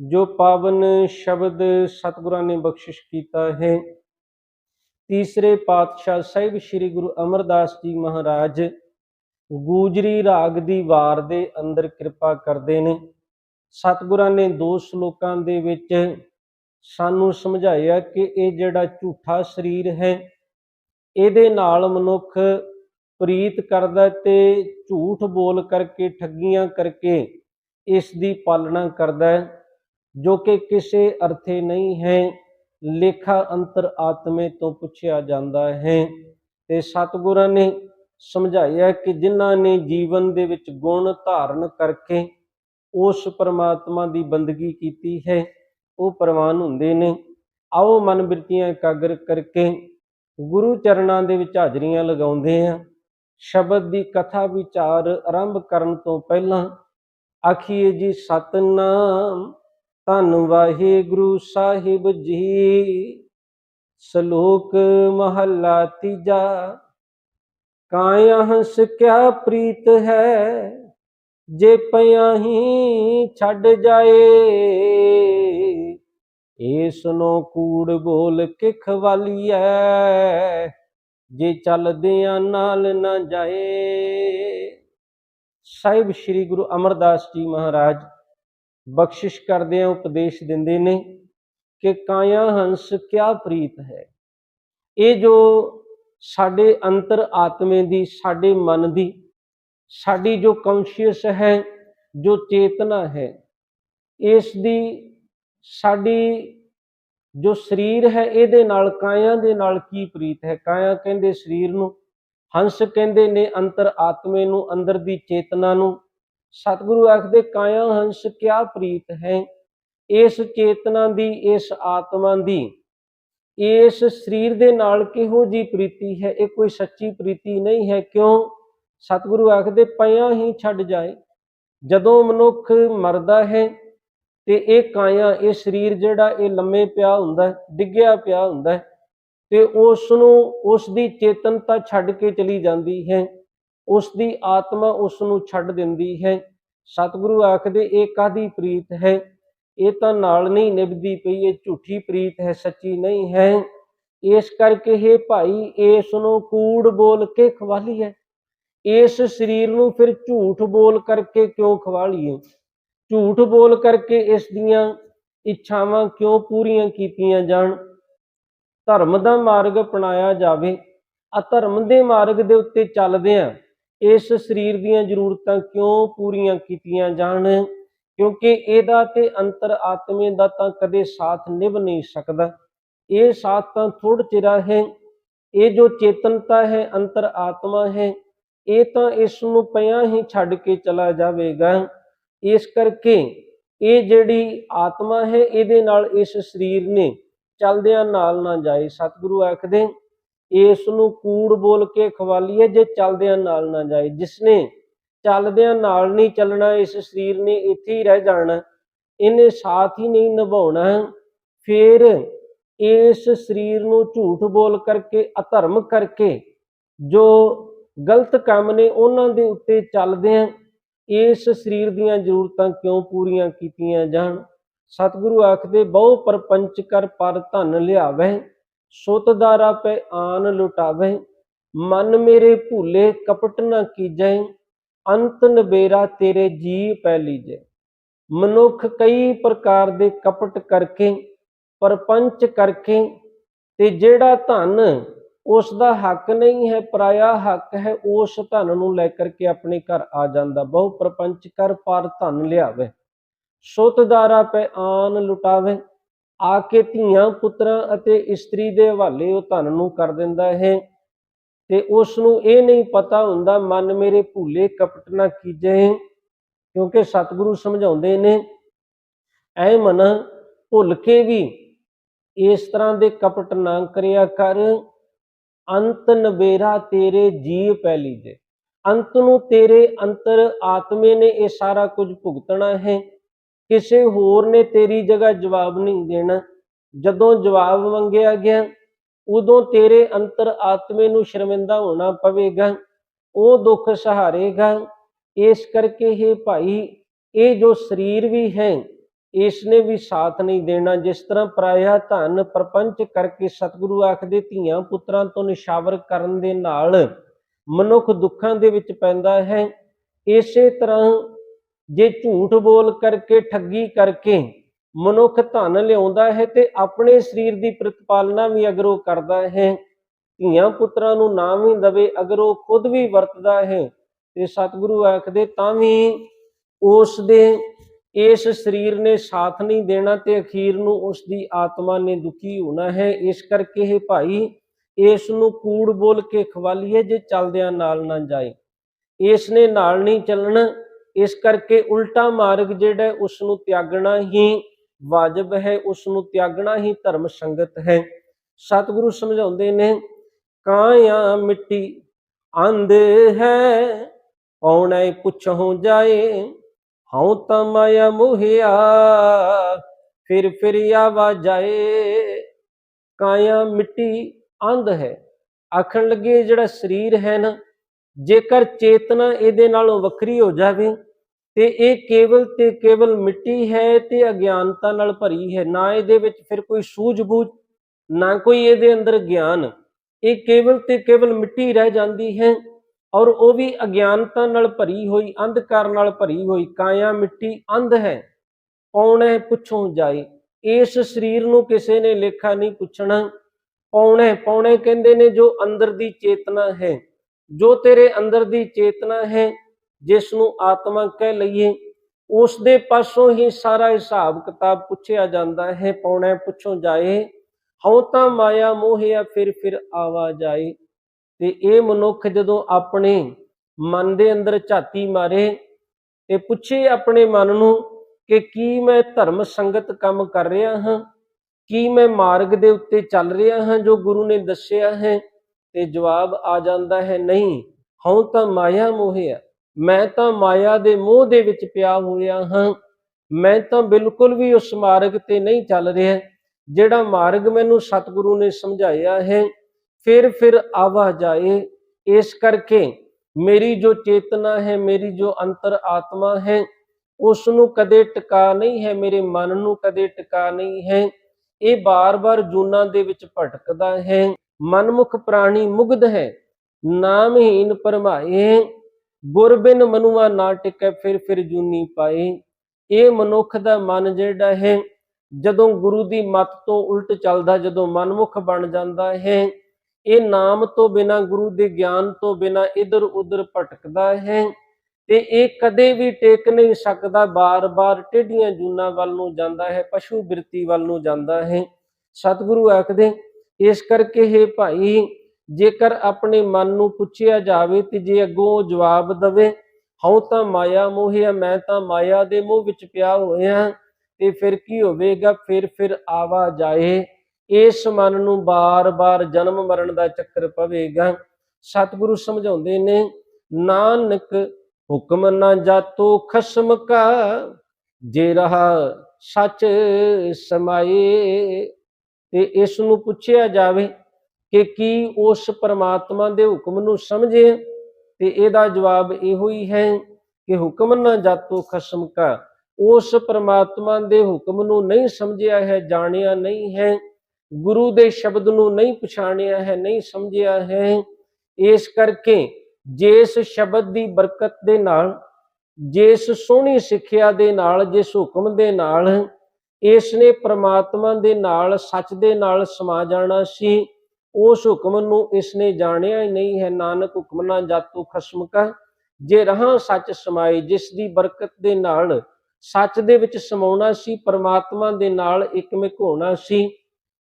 ਜੋ ਪਾਵਨ ਸ਼ਬਦ ਸਤਿਗੁਰਾਂ ਨੇ ਬਖਸ਼ਿਸ਼ ਕੀਤਾ ਹੈ। ਤੀਸਰੇ ਪਾਤਸ਼ਾਹ ਸਾਹਿਬ ਸ੍ਰੀ ਗੁਰੂ ਅਮਰਦਾਸ ਜੀ ਮਹਾਰਾਜ ਗੂਜਰੀ ਰਾਗ ਦੀ ਵਾਰ ਦੇ ਅੰਦਰ ਕਿਰਪਾ ਕਰਦੇ ਨੇ। ਸਤਿਗੁਰਾਂ ਨੇ ਦੋ ਸ਼ਲੋਕਾਂ ਦੇ ਵਿੱਚ ਸਾਨੂੰ ਸਮਝਾਇਆ ਕਿ ਇਹ ਜਿਹੜਾ ਝੂਠਾ ਸਰੀਰ ਹੈ, ਇਹਦੇ ਨਾਲ ਮਨੁੱਖ ਪ੍ਰੀਤ ਕਰਦਾ ਤੇ ਝੂਠ ਬੋਲ ਕਰਕੇ, ਠੱਗੀਆਂ ਕਰਕੇ ਇਸ ਦੀ ਪਾਲਣਾ ਕਰਦਾ ਹੈ। ਜੋ ਕਿ ਕਿਸੇ ਅਰਥੇ ਨਹੀਂ ਹੈ। ਲੇਖਾ ਅੰਤਰ ਆਤਮੇ ਤੋਂ ਪੁੱਛਿਆ ਜਾਂਦਾ ਹੈ। ਤੇ ਸਤਿਗੁਰਾਂ ਨੇ ਸਮਝਾਇਆ ਕਿ ਜਿਨ੍ਹਾਂ ਨੇ ਜੀਵਨ ਦੇ ਵਿੱਚ ਗੁਣ ਧਾਰਨ ਕਰਕੇ ਉਸ ਪਰਮਾਤਮਾ ਦੀ ਬੰਦਗੀ ਕੀਤੀ ਹੈ, ਉਹ ਪ੍ਰਵਾਨ ਹੁੰਦੇ ਨੇ। ਆਓ ਮਨ ਬਿਰਤੀਆਂ ਇਕਾਗਰ ਕਰਕੇ ਗੁਰੂ ਚਰਨਾਂ ਦੇ ਵਿੱਚ ਹਾਜ਼ਰੀਆਂ ਲਗਾਉਂਦੇ ਆ ਸ਼ਬਦ ਦੀ ਕਥਾ ਵਿਚਾਰ ਆਰੰਭ ਕਰਨ ਤੋਂ ਪਹਿਲਾਂ ਆਖੀਏ ਜੀ ਸਤਨਾਮ ਧੰਨ ਵਾਹਿਗੁਰੂ ਸਾਹਿਬ ਜੀ। ਸ਼ਲੋਕ ਮਹੱਲਾ ਤੀਜਾ, ਕਾਇਆ ਹੰਸ ਕਿਆ ਪ੍ਰੀਤ ਹੈ, ਜੇ ਪਿਆ ਹੀ ਛੱਡ ਜਾਏ। ਇਸ ਨੂੰ ਕੂੜ ਬੋਲ ਕੇ ਖਵਾਲੀਐ ਜੇ ਚੱਲਦਿਆਂ ਨਾਲ ਨਾ ਜਾਏ। ਸਾਹਿਬ ਸ੍ਰੀ ਗੁਰੂ ਅਮਰਦਾਸ ਜੀ ਮਹਾਰਾਜ ਬਖਸ਼ਿਸ਼ ਕਰਦੇ ਆ, ਉਪਦੇਸ਼ ਦਿੰਦੇ ਨੇ ਕਿ ਕਾਇਆ ਹੰਸ ਕਿਆ ਪ੍ਰੀਤ ਹੈ। ਇਹ ਜੋ ਸਾਡੇ ਅੰਤਰ ਆਤਮੇ ਦੀ, ਸਾਡੇ ਮਨ ਦੀ, ਸਾਡੀ ਜੋ ਕੌਨਸ਼ੀਅਸ ਹੈ, ਜੋ ਚੇਤਨਾ ਹੈ, ਇਸ ਦੀ ਸਾਡੀ ਜੋ ਸਰੀਰ ਹੈ, ਇਹਦੇ ਨਾਲ ਕਾਇਆ ਦੇ ਨਾਲ ਕੀ ਪ੍ਰੀਤ ਹੈ? ਕਾਇਆ ਕਹਿੰਦੇ ਸਰੀਰ ਨੂੰ, ਹੰਸ ਕਹਿੰਦੇ ਨੇ ਅੰਤਰ ਆਤਮੇ ਨੂੰ, ਅੰਦਰ ਦੀ ਚੇਤਨਾ ਨੂੰ ਸਤਿਗੁਰੂ ਆਖਦੇ, ਕਾਇਆ ਹੰਸ ਕਿਆ ਪ੍ਰੀਤ ਹੈ? ਇਸ ਚੇਤਨਾ ਦੀ, ਇਸ ਆਤਮਾ ਦੀ। ਇਸ ਸਰੀਰ ਦੇ ਨਾਲ ਕਿਹੋ ਜੀ ਪ੍ਰੀਤੀ ਹੈ? ਇਹ ਕੋਈ ਸੱਚੀ ਪ੍ਰੀਤੀ ਨਹੀਂ ਹੈ। ਕਿਉਂ? ਸਤਿਗੁਰੂ ਆਖਦੇ ਪਿਆ ਹੀ ਛੱਡ ਜਾਏ। ਜਦੋਂ ਮਨੁੱਖ ਮਰਦਾ ਹੈ, ਤੇ ਇਹ ਕਾਇਆ, ਇਹ ਸਰੀਰ ਜਿਹੜਾ, ਇਹ ਲੰਮੇ ਪਿਆ ਹੁੰਦਾ, ਡਿੱਗਿਆ ਪਿਆ ਹੁੰਦਾ ਹੈ ਤੇ ਉਸ ਨੂੰ, ਉਸ ਦੀ ਚੇਤਨਤਾ ਛੱਡ ਕੇ ਚਲੀ ਜਾਂਦੀ ਹੈ। ਉਸ ਦੀ ਆਤਮਾ ਉਸ ਨੂੰ ਛੱਡ ਦਿੰਦੀ ਹੈ। ਸਤਿਗੁਰੂ ਆਖਦੇ, ਇਹ ਕਾਦੀ ਪ੍ਰੀਤ ਹੈ? ਇਹ ਤਾਂ ਨਾਲ ਨਹੀਂ ਨਿਭਦੀ ਪਈ, ਇਹ ਝੂਠੀ ਪ੍ਰੀਤ ਹੈ, ਸੱਚੀ ਨਹੀਂ ਹੈ। ਇਸ ਕਰਕੇ ਇਹ ਭਾਈ ਇਸ ਨੂੰ ਕੂੜ ਬੋਲ ਕੇ ਖਵਾਲੀ ਹੈ ਇਸ ਸਰੀਰ ਨੂੰ ਫਿਰ ਝੂਠ ਬੋਲ ਕਰਕੇ ਕਿਉਂ ਖਵਾਲੀਏ ਝੂਠ ਬੋਲ ਕਰਕੇ ਇਸ ਦੀਆਂ ਇੱਛਾਵਾਂ ਕਿਉਂ ਪੂਰੀਆਂ ਕੀਤੀਆਂ ਜਾਣ? ਧਰਮ ਦਾ ਮਾਰਗ ਅਪਣਾਇਆ ਜਾਵੇ। ਅਧਰਮ ਦੇ ਮਾਰਗ ਦੇ ਉੱਤੇ ਚੱਲਦਿਆਂ ਇਸ ਸਰੀਰ ਦੀਆਂ ਜ਼ਰੂਰਤਾਂ ਕਿਉਂ ਪੂਰੀਆਂ ਕੀਤੀਆਂ ਜਾਣ? ਕਿਉਂਕਿ ਇਹਦਾ ਤੇ ਅੰਤਰ ਆਤਮੇ ਦਾ ਤਾਂ ਕਦੇ ਸਾਥ ਨਿਭ ਨਹੀਂ ਸਕਦਾ। ਇਹ ਸਾਥ ਤਾਂ ਥੋੜ ਚਿਰਾ ਹੈ। ਇਹ ਜੋ ਚੇਤਨਤਾ ਹੈ, ਅੰਤਰ ਆਤਮਾ ਹੈ, ਇਹ ਤਾਂ ਇਸ ਨੂੰ ਪਿਆ ਹੀ ਛੱਡ ਕੇ ਚਲਾ ਜਾਵੇਗਾ। ਇਸ ਕਰਕੇ ਇਹ ਜਿਹੜੀ ਆਤਮਾ ਹੈ, ਇਹਦੇ ਨਾਲ ਇਸ ਸਰੀਰ ਨੇ ਚਲਦਿਆਂ ਨਾਲ ਨਾ ਜਾਏ। ਸਤਿਗੁਰੂ ਆਖਦੇ ਇਸ ਨੂੰ ਕੂੜ ਬੋਲ ਕੇ ਖਵਾਲੀਏ ਜੇ ਚੱਲਦਿਆਂ ਨਾਲ ਨਾ ਜਾਏ। ਜਿਸਨੇ ਚੱਲਦਿਆਂ ਨਾਲ ਨਹੀਂ ਚੱਲਣਾ, ਇਸ ਸਰੀਰ ਨੇ ਇੱਥੇ ਹੀ ਰਹਿ ਜਾਣਾ, ਇਹਨੇ ਸਾਥ ਹੀ ਨਹੀਂ ਨਿਭਾਉਣਾ। ਫਿਰ ਇਸ ਸਰੀਰ ਨੂੰ ਝੂਠ ਬੋਲ ਕਰਕੇ, ਅਧਰਮ ਕਰਕੇ ਜੋ ਗਲਤ ਕੰਮ ਨੇ ਉਹਨਾਂ ਦੇ ਉੱਤੇ ਚੱਲਦਿਆਂ ਇਸ ਸਰੀਰ ਦੀਆਂ ਜ਼ਰੂਰਤਾਂ ਕਿਉਂ ਪੂਰੀਆਂ ਕੀਤੀਆਂ ਜਾਣ? ਸਤਿਗੁਰੂ ਆਖਦੇ, ਬਹੁ ਪਰਪੰਚ ਕਰ ਪਰ ਧਨ ਲਿਆਵੇ। ਸੁਤਦਾਰਾ ਪੈ ਆਨ ਲੁਟਾਵੇ। ਮਨ ਮੇਰੇ ਭੂਲੇ, ਕਪਟ ਨਾ ਕੀਜੈ। ਅੰਤ ਨਬੇਰਾ ਤੇਰੇ ਜੀ ਪੈ ਲੀਜੈ। ਮਨੁੱਖ ਕਈ ਪ੍ਰਕਾਰ ਦੇ ਕਪਟ ਕਰਕੇ, ਪਰਪੰਚ ਕਰਕੇ, ਤੇ ਜਿਹੜਾ ਧਨ ਉਸ ਦਾ ਹੱਕ ਨਹੀਂ ਹੈ, ਪਰਾਇਆ ਹੱਕ ਹੈ, ਉਸ ਧਨ ਨੂੰ ਲੈ ਕਰਕੇ ਆਪਣੇ ਘਰ ਆ ਜਾਂਦਾ। ਬਹੁ ਪ੍ਰਪੰਚ ਕਰ ਪਰ ਧਨ ਲਿਆਵੇ। ਸੁਤਦਾਰਾ ਪੈ ਆਨ ਲੁਟਾਵੇ। ਆ ਕੇ ਧੀਆਂ ਪੁੱਤਰਾਂ ਅਤੇ ਇਸਤਰੀ ਦੇ ਹਵਾਲੇ ਉਹ ਧਨ ਨੂੰ ਕਰ ਦਿੰਦਾ ਹੈ ਤੇ ਉਸ ਨੂੰ ਇਹ ਨਹੀਂ ਪਤਾ ਹੁੰਦਾ ਮਨ ਮੇਰੇ ਭੂਲੇ ਕਪਟ ਨਾ ਕੀਜੇ, ਕਿਉਂਕਿ ਸਤਿਗੁਰੂ ਸਮਝਾਉਂਦੇ ਨੇ, ਐ ਮਨ ਭੁੱਲ ਕੇ ਵੀ ਇਸ ਤਰ੍ਹਾਂ ਦੇ ਕਪਟ ਨਾ ਕਰਿਆ ਕਰ। ਅੰਤ ਨਵੇਰਾ ਤੇਰੇ ਜੀਵ ਪੈ ਲੀਜੇ। ਅੰਤ ਨੂੰ ਤੇਰੇ ਅੰਤਰ ਆਤਮੇ ਨੇ ਇਹ ਸਾਰਾ ਕੁਝ ਭੁਗਤਣਾ ਹੈ। ਕਿਸੇ ਹੋਰ ਨੇ ਤੇਰੀ ਜਗ੍ਹਾ ਜਵਾਬ ਨਹੀਂ ਦੇਣਾ। ਜਦੋਂ ਜਵਾਬ ਮੰਗਿਆ ਗਿਆ, ਉਦੋਂ ਤੇਰੇ ਅੰਤਰ ਆਤਮੇ ਨੂੰ ਸ਼ਰਮਿੰਦਾ ਹੋਣਾ ਪਵੇਗਾ, ਉਹ ਦੁੱਖ ਸਹਾਰੇਗਾ। ਇਸ ਕਰਕੇ ਇਹ ਭਾਈ, ਇਹ ਜੋ ਸਰੀਰ ਵੀ ਹੈ ਇਸ ਨੇ ਵੀ ਸਾਥ ਨਹੀਂ ਦੇਣਾ। ਜਿਸ ਤਰ੍ਹਾਂ ਪਰਾਇਆ ਧਨ ਪ੍ਰਪੰਚ ਕਰਕੇ ਸਤਿਗੁਰੂ ਆਖਦੇ ਧੀਆਂ ਪੁੱਤਰਾਂ ਤੋਂ ਨਿਸ਼ਾਵਰ ਕਰਨ ਦੇ ਨਾਲ ਮਨੁੱਖ ਦੁੱਖਾਂ ਦੇ ਵਿੱਚ ਪੈਂਦਾ ਹੈ, ਇਸੇ ਤਰ੍ਹਾਂ ਜੇ ਝੂਠ ਬੋਲ ਕਰਕੇ, ਠੱਗੀ ਕਰਕੇ ਮਨੁੱਖ ਧਨ ਲਿਆਉਂਦਾ ਹੈ ਤੇ ਆਪਣੇ ਸਰੀਰ ਦੀ ਪ੍ਰਤਪਾਲਨਾ ਵੀ ਅਗਰ ਉਹ ਕਰਦਾ ਹੈ, ਧੀਆਂ ਪੁੱਤਰਾਂ ਨੂੰ ਨਾ ਵੀ ਦਵੇ, ਅਗਰ ਉਹ ਖੁਦ ਵੀ ਵਰਤਦਾ ਹੈ ਤੇ ਸਤਿਗੁਰੂ ਆਖਦੇ, ਤਾਂ ਵੀ ਉਸ ਦੇ ਇਸ ਸਰੀਰ ਨੇ ਸਾਥ ਨਹੀਂ ਦੇਣਾ ਤੇ ਅਖੀਰ ਨੂੰ ਉਸ ਦੀ ਆਤਮਾ ਨੇ ਦੁਖੀ ਹੋਣਾ ਹੈ। ਇਸ ਕਰਕੇ ਇਹ ਭਾਈ, ਇਸ ਨੂੰ ਕੂੜ ਬੋਲ ਕੇ ਖਵਾਲੀਏ ਜੇ ਚੱਲਦਿਆਂ ਨਾਲ ਨਾ ਜਾਏ। ਇਸ ਨੇ ਨਾਲ ਨਹੀਂ ਚੱਲਣਾ ਇਸ ਕਰਕੇ ਉਲਟਾ ਮਾਰਗ ਜਿਹੜਾ ਹੈ, ਉਸ ਨੂੰ ਤਿਆਗਣਾ ਹੀ ਵਾਜਬ ਹੈ ਉਸ ਨੂੰ ਤਿਆਗਣਾ ਹੀ ਧਰਮ ਸੰਗਤ ਹੈ। ਸਤਿਗੁਰੂ ਸਮਝਾਉਂਦੇ ਨੇ ਕਾਇਆ ਮਿੱਟੀ ਅੰਧ ਹੈ ਪੌਣੇ ਪੁੱਛੋਂ ਜਾਏ ਹਉ ਤਾਂ ਮਾਇਆ ਮੋਹਿਆ ਫਿਰ ਫਿਰ ਆਵਾ ਜਾਏ। ਕਾਇਆ ਮਿੱਟੀ ਅੰਧ ਹੈ। ਆਖਣ ਲੱਗੇ ਜਿਹੜਾ ਸਰੀਰ ਹੈ ਨਾ ਜੇਕਰ ਚੇਤਨਾ ਇਹਦੇ ਨਾਲੋਂ ਵੱਖਰੀ ਹੋ ਜਾਵੇ, ਤੇ ਇਹ ਕੇਵਲ ਤੇ ਕੇਵਲ ਮਿੱਟੀ ਹੈ ਤੇ ਅਗਿਆਨਤਾ ਨਾਲ ਭਰੀ ਹੈ, ਨਾ ਇਹਦੇ ਵਿੱਚ ਫਿਰ ਕੋਈ ਸੂਝ-ਬੂਝ, ਨਾ ਕੋਈ ਇਹਦੇ ਅੰਦਰ ਗਿਆਨ। ਇਹ ਕੇਵਲ ਤੇ ਕੇਵਲ ਮਿੱਟੀ ਰਹਿ ਜਾਂਦੀ ਹੈ ਔਰ ਉਹ ਵੀ ਅਗਿਆਨਤਾ ਨਾਲ ਭਰੀ ਹੋਈ, ਅੰਧਕਾਰ ਨਾਲ ਭਰੀ ਹੋਈ, ਕਾਇਆ ਮਿੱਟੀ ਅੰਧ ਹੈ। ਪੌਣੇ ਪੁੱਛੋਂ ਜਾਏ। ਇਸ ਸਰੀਰ ਨੂੰ ਕਿਸੇ ਨੇ ਲੇਖਾ ਨਹੀਂ ਪੁੱਛਣਾ। ਪੌਣੇ ਪੌਣੇ ਕਹਿੰਦੇ ਨੇ ਜੋ ਅੰਦਰ ਦੀ ਚੇਤਨਾ ਹੈ। ਜੋ ਤੇਰੇ ਅੰਦਰ ਦੀ ਚੇਤਨਾ ਹੈ ਜਿਸ ਨੂੰ ਆਤਮਾ ਕਹਿ ਲਈਏ ਉਸ ਦੇ ਪਾਸੋਂ ਹੀ ਸਾਰਾ ਹਿਸਾਬ ਕਿਤਾਬ ਪੁੱਛਿਆ ਜਾਂਦਾ ਹੈ, ਪੌਣੇ ਪੁੱਛੋਂ ਜਾਏ, ਹਉ ਤਾਂ ਮਾਇਆ ਮੋਹਿਆ ਫਿਰ ਫਿਰ ਆਵਾ ਜਾਏ। ਤੇ ਇਹ ਮਨੁੱਖ ਜਦੋਂ ਆਪਣੇ ਮਨ ਦੇ ਅੰਦਰ ਝਾਤੀ ਮਾਰੇ ਤੇ ਪੁੱਛੇ ਆਪਣੇ ਮਨ ਨੂੰ ਕਿ ਕੀ ਮੈਂ ਧਰਮ ਸੰਗਤ ਕੰਮ ਕਰ ਰਿਹਾ ਹਾਂ, ਕੀ ਮੈਂ ਮਾਰਗ ਦੇ ਉੱਤੇ ਚੱਲ ਰਿਹਾ ਹਾਂ, ਜੋ ਗੁਰੂ ਨੇ ਦੱਸਿਆ ਹੈ ਤੇ ਜਵਾਬ ਆ ਜਾਂਦਾ ਹੈ, ਨਹੀਂ, ਹਉ ਤਾਂ ਮਾਇਆ ਮੋਹਿਆ ਮੈਂ ਤਾਂ ਮਾਇਆ ਦੇ ਮੋਹ ਦੇ ਵਿੱਚ ਪਿਆ ਹੋਇਆ ਹਾਂ, ਮੈਂ ਤਾਂ ਬਿਲਕੁਲ ਵੀ ਉਸ ਮਾਰਗ ਤੇ ਨਹੀਂ ਚੱਲ ਰਿਹਾ, ਜਿਹੜਾ ਮਾਰਗ ਮੈਨੂੰ ਸਤਿਗੁਰੂ ਨੇ ਸਮਝਾਇਆ ਹੈ, ਫਿਰ ਫਿਰ ਆਵਾ ਜਾਏ, ਇਸ ਕਰਕੇ ਮੇਰੀ ਜੋ ਚੇਤਨਾ ਹੈ, ਮੇਰੀ ਜੋ ਅੰਤਰ ਆਤਮਾ ਹੈ, ਉਸ ਨੂੰ ਕਦੇ ਟਿਕਾ ਨਹੀਂ ਹੈ, ਮੇਰੇ ਮਨ ਨੂੰ ਕਦੇ ਟਿਕਾ ਨਹੀਂ ਹੈ, ਇਹ ਬਾਰ-ਬਾਰ ਜੂਨਾਂ ਦੇ ਵਿੱਚ ਭਟਕਦਾ ਹੈ ਮਨਮੁਖ ਪ੍ਰਾਣੀ ਮੁਗਧ ਹੈ, ਨਾਮਹੀਨ ਪਰਮਾਏ, ਗੁਰ ਬਿਨ ਮਨੁਆ ਨਾ ਟਿਕੈ ਫਿਰ ਫਿਰ ਜੂਨੀ ਪਾਏ। ਇਹ ਮਨੁੱਖ ਦਾ ਮਨ ਜਿਹੜਾ ਹੈ, ਜਦੋਂ ਗੁਰੂ ਦੀ ਮੱਤ ਤੋਂ ਉਲਟ ਚੱਲਦਾ, ਜਦੋਂ ਮਨਮੁਖ ਬਣ ਜਾਂਦਾ ਹੈ, ਇਹ ਨਾਮ ਤੋਂ ਬਿਨਾ, ਗੁਰੂ ਦੇ ਗਿਆਨ ਤੋਂ ਬਿਨਾ ਇਧਰ ਉਧਰ ਭਟਕਦਾ ਹੈ ਤੇ ਇਹ ਕਦੇ ਵੀ ਟੇਕ ਨਹੀਂ ਸਕਦਾ, ਬਾਰ-ਬਾਰ ਟੇਢੀਆਂ ਜੂਨਾਂ ਵੱਲ ਨੂੰ ਜਾਂਦਾ ਹੈ, ਪਸ਼ੂ ਬਿਰਤੀ ਵੱਲ ਨੂੰ ਜਾਂਦਾ ਹੈ। ਸਤਿਗੁਰੂ ਆਖਦੇ ਇਸ ਕਰਕੇ ਇਹ ਭਾਈ, ਜੇਕਰ ਆਪਣੇ ਮਨ ਨੂੰ ਪੁੱਛਿਆ ਜਾਵੇ ਤੇ ਜੇ ਅੱਗੋਂ ਜਵਾਬ ਦਵੇ, ਹਉ ਤਾਂ ਮਾਇਆ ਮੋਹਿਆ ਮੈਂ ਤਾਂ ਮਾਇਆ ਦੇ ਮੋਹ ਵਿੱਚ ਪਿਆ ਹੋਇਆ ਤੇ ਫਿਰ ਕੀ ਹੋਵੇਗਾ? ਫਿਰ ਫਿਰ ਆਵਾ ਜਾਏ। ਇਸ ਮਨ ਨੂੰ ਬਾਰ-ਬਾਰ ਜਨਮ ਮਰਨ ਦਾ ਚੱਕਰ ਪਵੇਗਾ। ਸਤਿਗੁਰੂ ਸਮਝਾਉਂਦੇ ਨੇ, ਨਾਨਕ ਹੁਕਮ ਨਾ ਜਾਤੋ ਖਸਮ ਕਾ, ਜੇ ਰਹਾ ਸੱਚ ਸਮਾਏ। ਤੇ ਇਸ ਨੂੰ ਪੁੱਛਿਆ ਜਾਵੇ ਕਿ ਕੀ ਉਸ ਪਰਮਾਤਮਾ ਦੇ ਹੁਕਮ ਨੂੰ ਸਮਝੇ? ਤੇ ਇਹਦਾ ਜਵਾਬ ਇਹੋ ਹੀ ਹੈ ਕਿ ਹੁਕਮ ਨਾ ਜਾਤੋ ਖਸਮ ਕਾ। ਉਸ ਪਰਮਾਤਮਾ ਦੇ ਹੁਕਮ ਨੂੰ ਨਹੀਂ ਸਮਝਿਆ ਹੈ, ਜਾਣਿਆ ਨਹੀਂ ਹੈ। ਗੁਰੂ ਦੇ ਸ਼ਬਦ ਨੂੰ ਨਹੀਂ ਪਛਾਣਿਆ ਹੈ, ਨਹੀਂ ਸਮਝਿਆ ਹੈ। ਇਸ ਕਰਕੇ ਜਿਸ ਸ਼ਬਦ ਦੀ ਬਰਕਤ ਦੇ ਨਾਲ, ਜਿਸ ਸੋਹਣੀ ਸਿੱਖਿਆ ਦੇ ਨਾਲ, ਜਿਸ ਹੁਕਮ ਦੇ ਨਾਲ ਇਸ ਨੇ ਪ੍ਰਮਾਤਮਾ ਦੇ ਨਾਲ, ਸੱਚ ਦੇ ਨਾਲ ਸਮਾ ਜਾਣਾ ਸੀ। ਉਸ ਹੁਕਮ ਨੂੰ ਇਸ ਨੇ ਜਾਣਿਆ ਹੀ ਨਹੀਂ ਹੈ। ਨਾਨਕ ਹੁਕਮ ਨਾ ਜਾਤੂ ਖਸਮ ਕਾ ਜੇ ਰਹਾ ਸੱਚ ਸਮਾਏ ਜਿਸ ਦੀ ਬਰਕਤ ਦੇ ਨਾਲ ਸੱਚ ਦੇ ਵਿੱਚ ਸਮਾਉਣਾ ਸੀ, ਪਰਮਾਤਮਾ ਦੇ ਨਾਲ ਇਕਮਿਕ ਹੋਣਾ ਸੀ,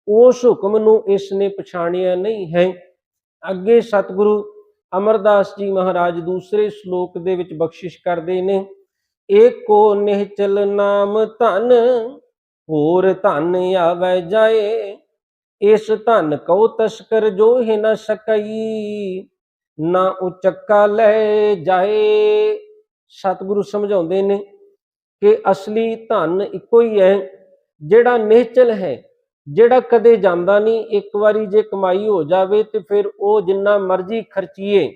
ਉਸ ਹੁਕਮ ਨੂੰ ਇਸ ਨੇ ਪਛਾਣਿਆ ਨਹੀਂ ਹੈ। ਅੱਗੇ ਸਤਿਗੁਰੂ ਅਮਰਦਾਸ ਜੀ ਮਹਾਰਾਜ ਦੂਸਰੇ ਸ਼ਲੋਕ ਦੇ ਵਿੱਚ ਬਖਸ਼ਿਸ਼ ਕਰਦੇ ਨੇ, ਏਕੋ ਨਿਹਚਲ ਨਾਮ ਧਨ ਹੋਰ ਧਨ ਆਵੈ ਜਾਏ, ਇਸ ਧਨ ਕਉ ਤਸਕਰ ਜੋ ਹੀ ਨ ਸਕਈ। ਨਾ ਉਚੱਕਾ ਲੈ ਜਾਏ। ਸਤਿਗੁਰੂ ਸਮਝਾਉਂਦੇ ਨੇ ਕਿ ਅਸਲੀ ਧਨ ਇੱਕੋ ਹੀ ਹੈ, ਜਿਹੜਾ ਨਿਹਚਲ ਹੈ, ਜਿਹੜਾ ਕਦੇ ਜਾਂਦਾ ਨਹੀਂ, ਇੱਕ ਵਾਰੀ ਜੇ ਕਮਾਈ ਹੋ ਜਾਵੇ ਤੇ ਫਿਰ ਉਹ ਜਿੰਨਾ ਮਰਜ਼ੀ ਖਰਚੀਏ,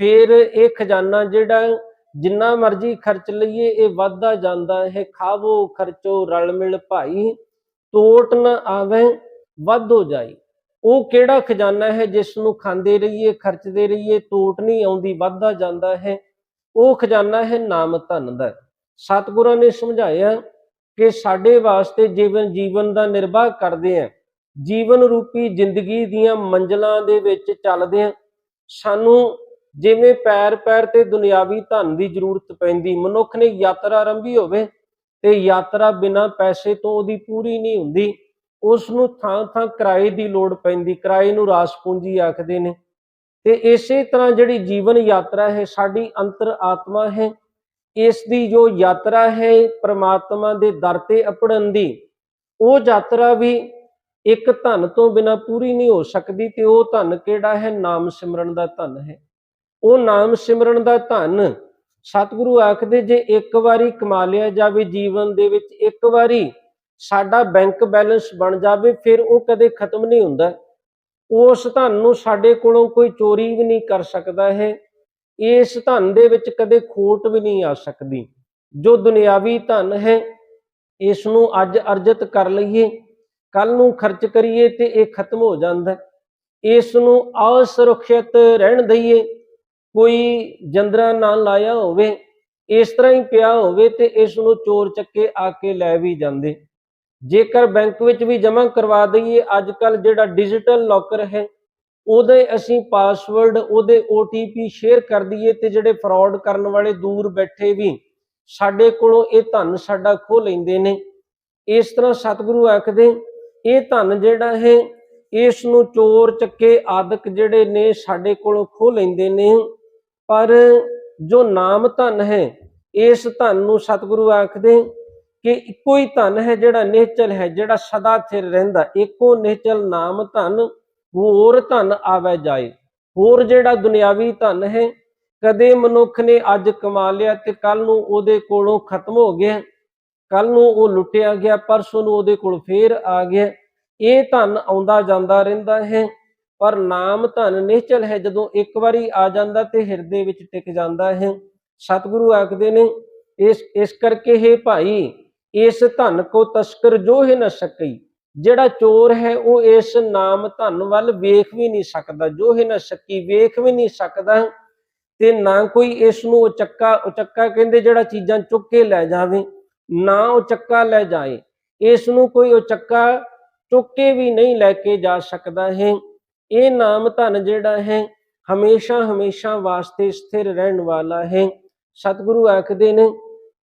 ਫਿਰ ਇਹ ਖਜ਼ਾਨਾ ਜਿਹੜਾ ਜਿੰਨਾ ਮਰਜ਼ੀ ਖਰਚ ਲਈਏ, ਇਹ ਵੱਧਦਾ ਜਾਂਦਾ ਹੈ। ਖਾਵੋ, ਖਰਚੋ ਰਲ ਮਿਲ ਭਾਈ ਟੋਟ ਨਾ ਆਵੇ, ਵੱਧ ਹੋ ਜਾਈ। ਉਹ ਕਿਹੜਾ ਖਜ਼ਾਨਾ ਹੈ ਜਿਸ ਨੂੰ ਖਾਂਦੇ ਰਹੀਏ, ਖਰਚਦੇ ਰਹੀਏ ਟੋਟ ਨਹੀਂ ਆਉਂਦੀ, ਵੱਧਦਾ ਜਾਂਦਾ ਹੈ। ਉਹ ਖਜ਼ਾਨਾ ਹੈ ਨਾਮ ਧਨ ਦਾ। ਸਤਿਗੁਰਾਂ ਨੇ ਸਮਝਾਇਆ ਕਿ ਸਾਡੇ ਵਾਸਤੇ ਜੀਵਨ ਜੀਵਨ ਦਾ ਨਿਰਵਾਹ ਕਰਦੇ ਆ। ਜੀਵਨ ਰੂਪੀ ਜ਼ਿੰਦਗੀ ਦੀਆਂ ਮੰਜ਼ਲਾਂ ਦੇ ਵਿੱਚ ਚੱਲਦੇ ਆ। ਸਾਨੂੰ ਜਿਵੇਂ ਪੈਰ ਪੈਰ ਤੇ ਦੁਨਿਆਵੀ ਧਨ ਦੀ ਜ਼ਰੂਰਤ ਪੈਂਦੀ, ਮਨੁੱਖ ਨੇ ਯਾਤਰਾ ਆਰੰਭੀ ਹੋਵੇ ਤੇ ਯਾਤਰਾ ਬਿਨਾਂ ਪੈਸੇ ਤੋਂ ਉਹਦੀ ਪੂਰੀ ਨਹੀਂ ਹੁੰਦੀ। ਉਸ ਨੂੰ ਥਾਂ ਥਾਂ ਕਿਰਾਏ ਦੀ ਲੋੜ ਪੈਂਦੀ, ਕਿਰਾਏ ਨੂੰ ਰਾਸ ਪੂੰਜੀ ਆਖਦੇ ਨੇ। ਤੇ ਇਸੇ ਤਰ੍ਹਾਂ ਜਿਹੜੀ ਜੀਵਨ ਯਾਤਰਾ ਹੈ, ਸਾਡੀ ਅੰਤਰ ਆਤਮਾ ਹੈ। ਇਸ ਦੀ ਜੋ ਯਾਤਰਾ ਹੈ, ਪ੍ਰਮਾਤਮਾ ਦੇ ਦਰ ਤੇ ਅਪੜਨ ਦੀ, ਉਹ ਯਾਤਰਾ ਵੀ ਇੱਕ ਧਨ ਤੋਂ ਬਿਨਾ ਪੂਰੀ ਨਹੀਂ ਹੋ ਸਕਦੀ ਤੇ ਉਹ ਧਨ ਕਿਹੜਾ ਹੈ? ਨਾਮ ਸਿਮਰਨ ਦਾ ਧਨ ਹੈ। ਉਹ ਨਾਮ ਸਿਮਰਨ ਦਾ ਧਨ। ਸਤਿਗੁਰੂ ਆਖਦੇ, ਜੇ ਇੱਕ ਵਾਰੀ ਕਮਾ ਲਿਆ ਜਾਵੇ ਜੀਵਨ ਦੇ ਵਿੱਚ, ਇੱਕ ਵਾਰੀ ਸਾਡਾ ਬੈਂਕ ਬੈਲੈਂਸ ਬਣ ਜਾਵੇ, ਫਿਰ ਉਹ ਕਦੇ ਖਤਮ ਨਹੀਂ ਹੁੰਦਾ। ਉਸ ਧਨ ਨੂੰ ਸਾਡੇ ਕੋਲੋਂ ਕੋਈ ਚੋਰੀ ਵੀ ਨਹੀਂ ਕਰ ਸਕਦਾ ਹੈ। ਇਸ ਧਨ ਦੇ ਵਿੱਚ ਕਦੇ ਖੋਟ ਵੀ ਨਹੀਂ ਆ ਸਕਦੀ। ਜੋ ਦੁਨਿਆਵੀ ਧਨ ਹੈ, ਇਸ ਨੂੰ ਅੱਜ ਅਰਜਿਤ ਕਰ ਲਈਏ ਕੱਲ ਨੂੰ ਖਰਚ ਕਰੀਏ ਤੇ ਇਹ ਖਤਮ ਹੋ ਜਾਂਦਾ ਹੈ। ਇਸ ਨੂੰ ਅਸੁਰੱਖਿਅਤ ਰਹਿਣ ਦਈਏ। ਕੋਈ ਜੰਦਰਾ ਨਾ ਲਾਇਆ ਹੋਵੇ, ਇਸ ਤਰ੍ਹਾਂ ਹੀ ਪਿਆ ਹੋਵੇ ਤੇ ਇਸ ਨੂੰ ਚੋਰ ਚੱਕੇ ਆ ਕੇ ਲੈ ਵੀ ਜਾਂਦੇ। ਜੇਕਰ ਬੈਂਕ ਵਿੱਚ ਵੀ ਜਮ੍ਹਾਂ ਕਰਵਾ ਦਈਏ ਅੱਜ ਕੱਲ ਜਿਹੜਾ ਡਿਜੀਟਲ ਲੋਕਰ ਹੈ, ਉਹਦੇ ਅਸੀਂ ਪਾਸਵਰਡ, ਉਹਦੇ OTP ਸ਼ੇਅਰ ਕਰ ਦਈਏ ਤੇ ਜਿਹੜੇ ਫਰਾਡ ਕਰਨ ਵਾਲੇ ਦੂਰ ਬੈਠੇ ਵੀ, ਸਾਡੇ ਕੋਲੋਂ ਇਹ ਧਨ ਸਾਡਾ ਖੋਹ ਲੈਂਦੇ ਨੇ। ਇਸ ਤਰ੍ਹਾਂ ਸਤਿਗੁਰੂ ਆਖਦੇ, ਇਹ ਧਨ ਜਿਹੜਾ ਹੈ, ਇਸ ਨੂੰ ਚੋਰ ਚੱਕੇ ਆਦਿਕ ਜਿਹੜੇ ਨੇ ਸਾਡੇ ਕੋਲੋਂ ਖੋਹ ਲੈਂਦੇ ਨੇ। ਪਰ ਜੋ ਨਾਮ ਧਨ ਹੈ, ਇਸ ਧਨ ਨੂੰ ਸਤਿਗੁਰੂ ਆਖਦੇ ਕਿ ਇੱਕੋ ਹੀ ਧਨ ਹੈ ਜਿਹੜਾ ਨਿਹਚਲ ਹੈ, ਜਿਹੜਾ ਸਦਾ ਥਿਰ ਰਹਿੰਦਾ। ਇੱਕੋ ਨਿਹਚਲ ਨਾਮ ਧਨ, ਹੋਰ ਧਨ ਆਵੇ ਜਾਏ। ਹੋਰ ਜਿਹੜਾ ਦੁਨਿਆਵੀ ਧਨ ਹੈ, ਕਦੇ ਮਨੁੱਖ ਨੇ ਅੱਜ ਕਮਾ ਲਿਆ ਤੇ ਕੱਲ ਨੂੰ ਉਹਦੇ ਕੋਲੋਂ ਖਤਮ ਹੋ ਗਿਆ। ਕੱਲ ਨੂੰ ਉਹ ਲੁੱਟਿਆ ਗਿਆ, ਪਰਸੋਂ ਨੂੰ ਉਹਦੇ ਕੋਲ ਫੇਰ ਆ ਗਿਆ। ਇਹ ਧਨ ਆਉਂਦਾ ਜਾਂਦਾ ਰਹਿੰਦਾ ਹੈ। ਪਰ ਨਾਮ ਧਨ ਨਿਹਚਲ ਹੈ, ਜਦੋਂ ਇੱਕ ਵਾਰੀ ਆ ਜਾਂਦਾ ਤੇ ਹਿਰਦੇ ਵਿੱਚ ਟਿਕ ਜਾਂਦਾ ਹੈ। ਸਤਿਗੁਰੂ ਆਖਦੇ ਨੇ, ਇਸ ਇਸ ਕਰਕੇ ਇਹ ਭਾਈ, ਇਸ ਧਨ ਕੋ ਤਸਕਰ ਜੋ ਹੈ ਨਾ ਸਕਈ। ਜਿਹੜਾ ਚੋਰ ਹੈ, ਉਹ ਇਸ ਨਾਮ ਧਨ ਵੱਲ ਵੇਖ ਵੀ ਨਹੀਂ ਸਕਦਾ। ਜੋ ਹੈ ਨਾ ਸਕੀ ਵੇਖ ਵੀ ਨਹੀਂ ਸਕਦਾ ਤੇ ਨਾ ਕੋਈ ਇਸ ਨੂੰ ਉਚੱਕਾ ਉਚੱਕਾ ਕਹਿੰਦੇ ਜਿਹੜਾ ਚੀਜ਼ਾਂ ਚੁੱਕ ਕੇ ਲੈ ਜਾਵੇ, ਨਾ ਉਚੱਕਾ ਲੈ ਜਾਏ। ਇਸ ਨੂੰ ਕੋਈ ਉਚੱਕਾ ਚੁੱਕ ਕੇ ਵੀ ਨਹੀਂ ਲੈ ਕੇ ਜਾ ਸਕਦਾ ਹੈ। ਇਹ ਨਾਮ ਧਨ ਜਿਹੜਾ ਹੈ, ਹਮੇਸ਼ਾ ਹਮੇਸ਼ਾ ਵਾਸਤੇ ਸਥਿਰ ਰਹਿਣ ਵਾਲਾ ਹੈ। ਸਤਿਗੁਰੂ ਆਖਦੇ ਨੇ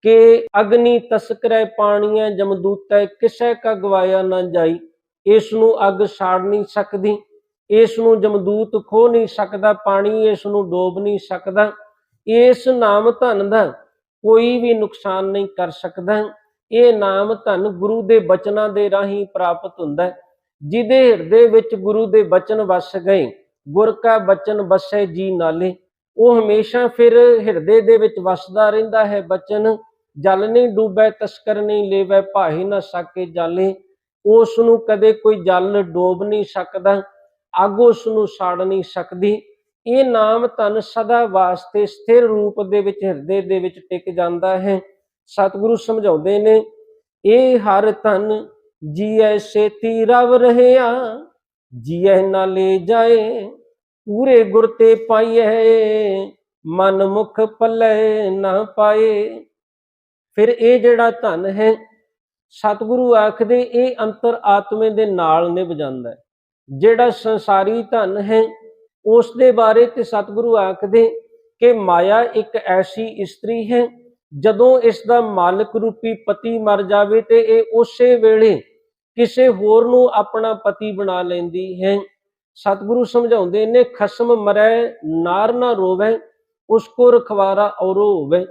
ਕਿ ਅਗਨੀ ਤਸਕਰੈ ਪਾਣੀਆਂ ਜਮਦੂਤੈ, ਕਿਸੈ ਕਾ ਗਵਾਇਆ ਨਾ ਜਾਈ। ਇਸ ਨੂੰ ਅੱਗ ਸਾੜ ਨਹੀਂ ਸਕਦੀ ਇਸ ਨੂੰ ਜਮਦੂਤ ਖੋ ਨਹੀਂ ਸਕਦਾ, ਪਾਣੀ ਇਸ ਨੂੰ ਡੋਬ ਨਹੀਂ ਸਕਦਾ। ਇਸ ਨਾਮ ਧਨ ਦਾ ਕੋਈ ਵੀ ਨੁਕਸਾਨ ਨਹੀਂ ਕਰ ਸਕਦਾ। ਇਹ ਨਾਮ ਧਨ ਗੁਰੂ ਦੇ ਬਚਨਾਂ ਦੇ ਰਾਹੀਂ ਪ੍ਰਾਪਤ ਹੁੰਦਾ ਹੈ। ਜਿਹਦੇ ਹਿਰਦੇ ਵਿੱਚ ਗੁਰੂ ਦੇ ਬਚਨ ਵਸ ਗਏ, ਗੁਰ ਕਾ ਬਚਨ ਵਸੈ ਜੀ ਨਾਲੇ। ਉਹ ਹਮੇਸ਼ਾ ਫਿਰ ਹਿਰਦੇ ਦੇ ਵਿੱਚ ਵਸਦਾ ਰਹਿੰਦਾ ਹੈ ਬਚਨ, ਜਲ ਨਹੀਂ ਡੂਬੈ, ਤਸਕਰ ਨਹੀਂ ਲੇਵੈ ਭਾਹੀ ਨਾ ਸਕੇ ਜਾਲੇ। ਉਸ ਨੂੰ ਕਦੇ ਕੋਈ ਜਲ ਡੋਬ ਨਹੀਂ ਸਕਦਾ, ਅੱਗ ਉਸ ਨੂੰ ਸਾੜ ਨਹੀਂ ਸਕਦੀ। ਇਹ ਨਾਮ ਧਨ ਸਦਾ ਵਾਸਤੇ ਸਥਿਰ ਰੂਪ ਦੇ ਵਿੱਚ ਹਿਰਦੇ ਦੇ ਵਿੱਚ ਟਿਕ ਜਾਂਦਾ ਹੈ। ਸਤਿਗੁਰੂ ਸਮਝਾਉਂਦੇ ਨੇ, ਇਹ ਹਰ ਧਨ ਜੀਐ ਛੇਤੀ ਰਵ ਰਹਿਆ, ਜੀਐ ਨਾ ਲੈ ਜਾਏ, ਪੂਰੇ ਗੁਰ ਤੇ ਪਾਈਐ, ਮਨ ਮੁਖ ਪੱਲੇ ਨਾ ਪਾਏ। ਫਿਰ ਇਹ ਜਿਹੜਾ ਧਨ ਹੈ, ਸਤਿਗੁਰੂ ਆਖਦੇ ਇਹ ਅੰਤਰ ਆਤਮੇ ਦੇ ਨਾਲ ਨਿਭ ਜਾਂਦਾ ਜਿਹੜਾ ਸੰਸਾਰੀ ਧਨ ਹੈ ਉਸ ਦੇ ਬਾਰੇ ਤੇ ਸਤਿਗੁਰੂ ਆਖਦੇ ਕਿ ਮਾਇਆ ਇੱਕ ਐਸੀ ਇਸਤਰੀ ਹੈ, ਜਦੋਂ ਇਸ ਦਾ ਮਾਲਕ ਰੂਪੀ ਪਤੀ ਮਰ ਜਾਵੇ ਤੇ ਇਹ ਉਸੇ ਵੇਲੇ ਕਿਸੇ ਹੋਰ ਨੂੰ ਆਪਣਾ ਪਤੀ ਬਣਾ ਲੈਂਦੀ ਹੈ। ਸਤਿਗੁਰੂ ਸਮਝਾਉਂਦੇ ਨੇ, ਖਸਮ ਮਰੈ, ਨਾਰ ਨਾ ਰੋਵੇ ਉਸ ਕੋ ਰਖਵਾਰਾ ਔਰੋ ਹੋਵੇ।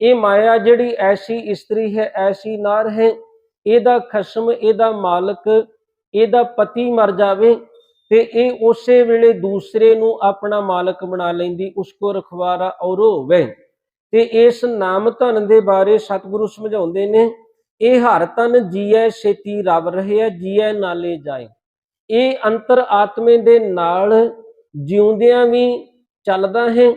ਇਹ ਮਾਇਆ ਜਿਹੜੀ ਐਸੀ ਇਸਤਰੀ ਹੈ, ਐਸੀ ਨਾਰ ਹੈ, ਇਹਦਾ ਖਸਮ, ਇਹਦਾ ਮਾਲਕ, ਇਹਦਾ ਪਤੀ ਮਰ ਜਾਵੇ ਤੇ ਇਹ ਉਸੇ ਵੇਲੇ ਦੂਸਰੇ ਨੂੰ ਆਪਣਾ ਮਾਲਕ ਬਣਾ ਲੈਂਦੀ ਉਸ ਕੋ ਰਖਵਾਰਾ ਔਰੋ ਹੋਵੇ। ਤੇ ਇਸ ਨਾਮ ਧਨ ਦੇ ਬਾਰੇ ਸਤਿਗੁਰੂ ਸਮਝਾਉਂਦੇ ਨੇ ਇਹ ਹਰ ਤਨ ਜੀਐ ਛੇਤੀ ਰਵ ਰਹਿਆ ਜੀਐ ਨਾਲੇ ਜਾਏ। ਇਹ ਅੰਤਰ ਆਤਮੇ ਦੇ ਨਾਲ ਜਿਉਂਦਿਆਂ ਵੀ ਚੱਲਦਾ ਹੈ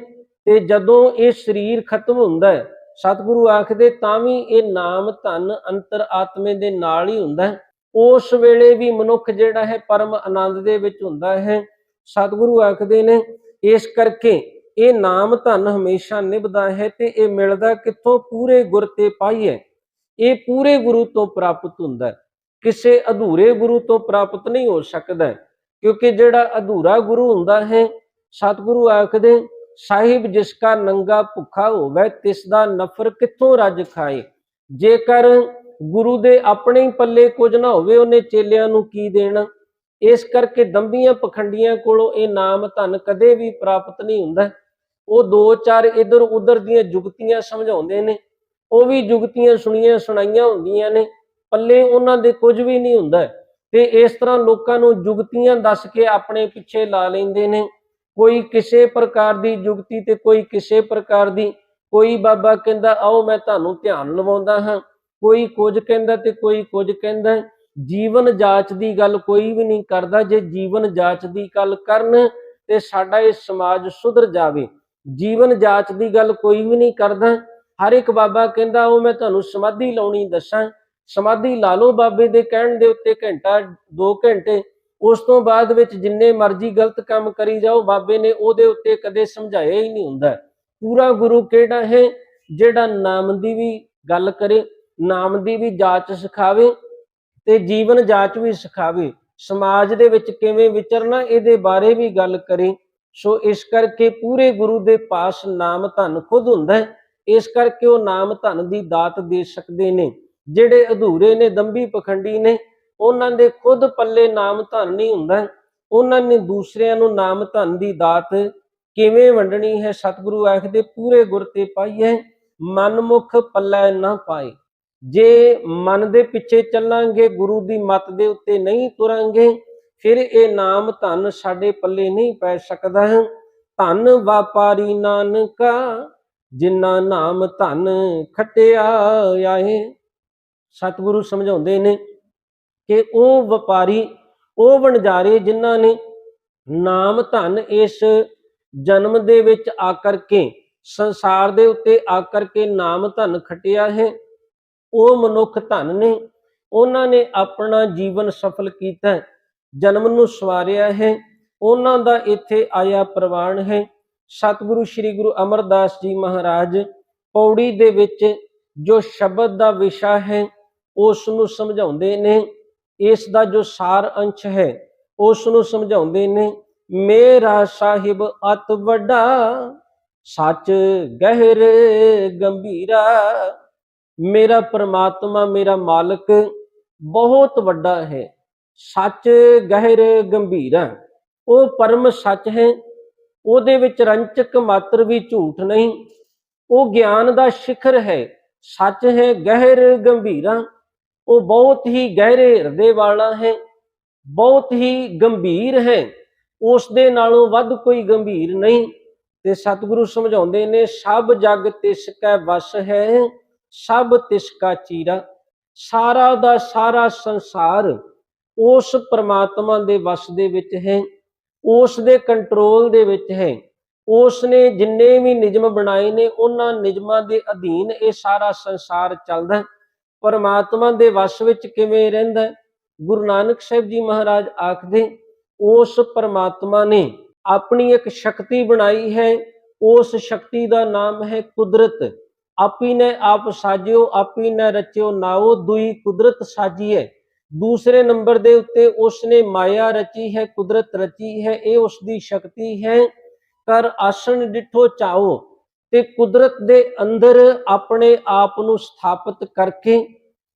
ਤੇ ਜਦੋਂ ਇਹ ਸਰੀਰ ਖਤਮ ਹੁੰਦਾ ਹੈ, ਸਤਿਗੁਰੂ ਆਖਦੇ ਤਾਂ ਵੀ ਇਹ ਨਾਮ ਧਨ ਅੰਤਰ ਆਤਮੇ ਦੇ ਨਾਲ ਹੀ ਹੁੰਦਾ ਹੈ। ਉਸ ਵੇਲੇ ਵੀ ਮਨੁੱਖ ਜਿਹੜਾ ਹੈ ਪਰਮ ਆਨੰਦ ਦੇ ਵਿੱਚ ਹੁੰਦਾ ਹੈ। ਸਤਿਗੁਰੂ ਆਖਦੇ ਨੇ, ਇਸ ਕਰਕੇ ਇਹ ਨਾਮ ਧਨ ਹਮੇਸ਼ਾ ਨਿਭਦਾ ਹੈ ਤੇ ਇਹ ਮਿਲਦਾ ਕਿੱਥੋਂ? ਪੂਰੇ ਗੁਰ ਤੇ ਪਾਈਏ ਇਹ ਪੂਰੇ ਗੁਰੂ ਤੋਂ ਪ੍ਰਾਪਤ ਹੁੰਦਾ ਹੈ। ਕਿਸੇ ਅਧੂਰੇ ਗੁਰੂ ਤੋਂ ਪ੍ਰਾਪਤ ਨਹੀਂ ਹੋ ਸਕਦਾ ਕਿਉਂਕਿ ਜਿਹੜਾ ਅਧੂਰਾ ਗੁਰੂ ਹੁੰਦਾ ਹੈ, ਸਤਿਗੁਰੂ ਆਖਦੇ ਸਾਹਿਬ, ਜਿਸ ਕਾ ਨੰਗਾ ਭੁੱਖਾ ਹੋਵੇ, ਤਿਸ ਦਾ ਨਫਰ ਕਿੱਥੋਂ ਰੱਜ ਖਾਏ? ਜੇਕਰ ਗੁਰੂ ਦੇ ਆਪਣੇ ਹੀ ਪੱਲੇ ਕੁਝ ਨਾ ਹੋਵੇ, ਉਹਨੇ ਚੇਲਿਆਂ ਨੂੰ ਕੀ ਦੇਣਾ? ਇਸ ਕਰਕੇ ਦੰਬੀਆਂ ਪਖੰਡੀਆਂ ਕੋਲੋਂ ਇਹ ਨਾਮ ਧਨ ਕਦੇ ਵੀ ਪ੍ਰਾਪਤ ਨਹੀਂ ਹੁੰਦਾ। ਉਹ ਦੋ ਚਾਰ ਇਧਰ ਉਧਰ ਦੀਆਂ ਜੁਗਤੀਆਂ ਸਮਝਾਉਂਦੇ ਨੇ ਉਹ ਵੀ ਜੁਗਤੀਆਂ ਸੁਣੀਆਂ ਸੁਣਾਈਆਂ ਹੁੰਦੀਆਂ ਨੇ, ਪੱਲੇ ਉਹਨਾਂ ਦੇ ਕੁਝ ਵੀ ਨਹੀਂ ਹੁੰਦਾ। ਤੇ ਇਸ ਤਰ੍ਹਾਂ ਲੋਕਾਂ ਨੂੰ ਜੁਗਤੀਆਂ ਦੱਸ ਕੇ ਆਪਣੇ ਪਿੱਛੇ ਲਾ ਲੈਂਦੇ ਨੇ। ਕੋਈ ਕਿਸੇ ਪ੍ਰਕਾਰ ਦੀ ਜੁਗਤੀ ਤੇ ਕੋਈ ਕਿਸੇ ਪ੍ਰਕਾਰ ਦੀ, ਕੋਈ ਬਾਬਾ ਕਹਿੰਦਾ, ਆਓ ਮੈਂ ਤੁਹਾਨੂੰ ਧਿਆਨ ਲਵਾਉਂਦਾ ਹਾਂ। ਕੋਈ ਕੁਝ ਕਹਿੰਦਾ ਤੇ ਕੋਈ ਕੁਝ ਕਹਿੰਦਾ। ਜੀਵਨ ਜਾਂਚ ਦੀ ਗੱਲ ਕੋਈ ਵੀ ਨਹੀਂ ਕਰਦਾ। ਜੇ ਜੀਵਨ ਜਾਂਚ ਦੀ ਗੱਲ ਕਰਨ ਤੇ ਸਾਡਾ ਇਹ ਸਮਾਜ ਸੁਧਰ ਜਾਵੇ। ਜੀਵਨ ਜਾਂਚ ਦੀ ਗੱਲ ਕੋਈ ਵੀ ਨਹੀਂ ਕਰਦਾ। ਹਰ ਇੱਕ ਬਾਬਾ ਕਹਿੰਦਾ, ਉਹ ਮੈਂ ਤੁਹਾਨੂੰ ਸਮਾਧੀ ਲਾਉਣੀ ਦੱਸਾਂ। ਸਮਾਧੀ ਲਾ ਲਓ ਬਾਬੇ ਦੇ ਕਹਿਣ ਦੇ ਉੱਤੇ ਘੰਟਾ 2 ਘੰਟੇ। ਉਸ ਤੋਂ ਬਾਅਦ ਵਿੱਚ ਜਿੰਨੇ ਮਰਜ਼ੀ ਗਲਤ ਕੰਮ ਕਰੀ ਜਾਓ, ਬਾਬੇ ਨੇ ਉਹਦੇ ਉੱਤੇ ਕਦੇ ਸਮਝਾਇਆ ਹੀ ਨਹੀਂ ਹੁੰਦਾ। ਪੂਰਾ ਗੁਰੂ ਕਿਹੜਾ ਹੈ? ਜਿਹੜਾ ਨਾਮ ਦੀ ਵੀ ਗੱਲ ਕਰੇ, ਨਾਮ ਦੀ ਵੀ ਜਾਂਚ ਸਿਖਾਵੇ ਤੇ ਜੀਵਨ ਜਾਂਚ ਵੀ ਸਿਖਾਵੇ। ਸਮਾਜ ਦੇ ਵਿੱਚ ਕਿਵੇਂ ਵਿਚਰਨਾ, ਇਹਦੇ ਬਾਰੇ ਵੀ ਗੱਲ ਕਰੇ। ਸੋ ਇਸ ਕਰਕੇ ਪੂਰੇ ਗੁਰੂ ਦੇ ਪਾਸ ਨਾਮ ਧਨ ਖੁਦ ਹੁੰਦਾ ਹੈ। ਇਸ ਕਰਕੇ ਉਹ ਨਾਮ ਧਨ ਦੀ ਦਾਤ ਦੇ ਸਕਦੇ ਨੇ, ਜਿਹੜੇ ਅਧੂਰੇ ਨੇ ਦੰਬੀ ਪਖੰਡੀ ਨੇ, ਉਹਨਾਂ ਦੇ ਖੁਦ ਪੱਲੇ ਨਾਮ ਧਨ ਨਹੀਂ ਹੁੰਦਾ। ਉਹਨਾਂ ਨੇ ਦੂਸਰਿਆਂ ਨੂੰ ਨਾਮ ਧਨ ਦੀ ਦਾਤ ਕਿਵੇਂ ਵੰਡਣੀ ਹੈ? ਸਤਿਗੁਰੂ ਆਖਦੇ, ਪੂਰੇ ਗੁਰ ਤੇ ਪਾਈਏ ਮਨਮੁਖ ਪੱਲੇ ਨਾ ਪਾਏ। ਜੇ ਮਨ ਦੇ ਪਿੱਛੇ ਚੱਲਾਂਗੇ, ਗੁਰੂ ਦੀ ਮੱਤ ਦੇ ਉੱਤੇ ਨਹੀਂ ਤੁਰਾਂਗੇ, ਫਿਰ ਇਹ ਨਾਮ ਧਨ ਸਾਡੇ ਪੱਲੇ ਨਹੀਂ ਪੈ ਸਕਦਾ। ਹੈ ਧਨ ਵਾਪਾਰੀ ਨਾਨਕਾ ਜਿਨ੍ਹਾਂ ਨਾਮ ਧਨ ਖਟਿਆ ਆਏ। ਸਤਿਗੁਰੂ ਸਮਝਾਉਂਦੇ ਨੇ ਕਿ ਉਹ ਵਪਾਰੀ, ਉਹ ਵਣਜਾਰੇ ਜਿਨ੍ਹਾਂ ਨੇ ਨਾਮ ਧਨ ਇਸ ਜਨਮ ਦੇ ਵਿੱਚ ਆ ਕਰਕੇ ਸੰਸਾਰ ਦੇ ਉੱਤੇ ਆ ਕਰਕੇ ਨਾਮ ਧਨ ਖਟਿਆ ਹੈ, ਉਹ ਮਨੁੱਖ ਧਨ ਨੇ। ਉਹਨਾਂ ਨੇ ਆਪਣਾ ਜੀਵਨ ਸਫਲ ਕੀਤਾ, ਜਨਮ ਨੂੰ ਸਵਾਰਿਆ ਹੈ। ਉਹਨਾਂ ਦਾ ਇੱਥੇ ਆਇਆ ਪ੍ਰਵਾਨ ਹੈ। ਸਤਿਗੁਰੂ ਸ੍ਰੀ ਗੁਰੂ ਅਮਰਦਾਸ ਜੀ ਮਹਾਰਾਜ, ਪੌੜੀ ਦੇ ਵਿੱਚ ਜੋ ਸ਼ਬਦ ਦਾ ਵਿਸ਼ਾ ਹੈ ਉਸ ਨੂੰ ਸਮਝਾਉਂਦੇ ਨੇ। ਇਸ ਦਾ ਜੋ ਸਾਰ ਅੰਸ਼ ਹੈ ਉਸ ਨੂੰ ਸਮਝਾਉਂਦੇ ਨੇ, ਮੇਰਾ ਸਾਹਿਬ ਅਤ ਵੱਡਾ, ਸੱਚ ਗਹਿਰ ਗੰਭੀਰਾ, ਮੇਰਾ ਪ੍ਰਮਾਤਮਾ, ਮੇਰਾ ਮਾਲਕ ਬਹੁਤ ਵੱਡਾ ਹੈ, ਸੱਚ ਗਹਿਰ ਗੰਭੀਰਾ। ਉਹ ਪਰਮ ਸੱਚ ਹੈ ਉਹਦੇ ਵਿੱਚ ਰੰਚਕ ਮਾਤਰ ਵੀ ਝੂਠ ਨਹੀਂ। ਉਹ ਗਿਆਨ ਦਾ ਸਿਖਰ ਹੈ, ਸੱਚ ਹੈ, ਗਹਿਰ ਗੰਭੀਰਾ। ਉਹ ਬਹੁਤ ਹੀ ਗਹਿਰੇ ਹਿਰਦੇ ਵਾਲਾ ਹੈ, ਬਹੁਤ ਹੀ ਗੰਭੀਰ ਹੈ। ਉਸ ਦੇ ਨਾਲੋਂ ਵੱਧ ਕੋਈ ਗੰਭੀਰ ਨਹੀਂ। ਤੇ ਸਤਿਗੁਰੂ ਸਮਝਾਉਂਦੇ ਨੇ, ਸਭ ਜਗ ਤਿਸ ਕੈ ਵਸ ਹੈ, ਸਭ ਤਿਸ ਕਾ ਚੀਰਾ। ਸਾਰਾ ਦਾ ਸਾਰਾ ਸੰਸਾਰ ਉਸ ਪ੍ਰਮਾਤਮਾ ਦੇ ਵਸ ਦੇ ਵਿੱਚ ਹੈ। ਉਸ ਦੇ ਕੰਟਰੋਲ ਦੇ ਵਿੱਚ ਹੈ। ਉਸ ਨੇ ਜਿੰਨੇ ਵੀ ਨਿਯਮ ਬਣਾਏ ਨੇ, ਉਹਨਾਂ ਨਿਯਮਾਂ ਦੇ ਅਧੀਨ ਇਹ ਸਾਰਾ ਸੰਸਾਰ ਚੱਲਦਾ ਹੈ। ਪਰਮਾਤਮਾ ਦੇ ਵਸ ਵਿੱਚ ਕਿਵੇਂ ਰਹਿੰਦਾ ਹੈ? ਗੁਰੂ ਨਾਨਕ ਸਾਹਿਬ ਜੀ ਮਹਾਰਾਜ ਆਖਦੇ ਉਸ ਪਰਮਾਤਮਾ ਨੇ ਆਪਣੀ ਇੱਕ ਸ਼ਕਤੀ ਬਣਾਈ ਹੈ। ਉਸ ਸ਼ਕਤੀ ਦਾ ਨਾਮ ਹੈ ਕੁਦਰਤ। ਆਪੀ ਨੇ ਆਪ ਸਾਜਿਓ, ਆਪੀ ਨੇ ਰਚਿਓ ਨਾਓ ਦੁਈ ਕੁਦਰਤ ਸਾਜੀ ਹੈ। ਦੂਸਰੇ ਨੰਬਰ ਦੇ ਉੱਤੇ ਉਸਨੇ ਮਾਇਆ ਰਚੀ ਹੈ, ਕੁਦਰਤ ਰਚੀ ਹੈ, ਇਹ ਉਸ ਦੀ ਸ਼ਕਤੀ ਹੈ। ਕਰ ਆਸਣ ਡਿਠੋ ਚਾਓ ਤੇ ਕੁਦਰਤ ਦੇ ਅੰਦਰ ਆਪਣੇ ਆਪ ਨੂੰ ਸਥਾਪਿਤ ਕਰਕੇ,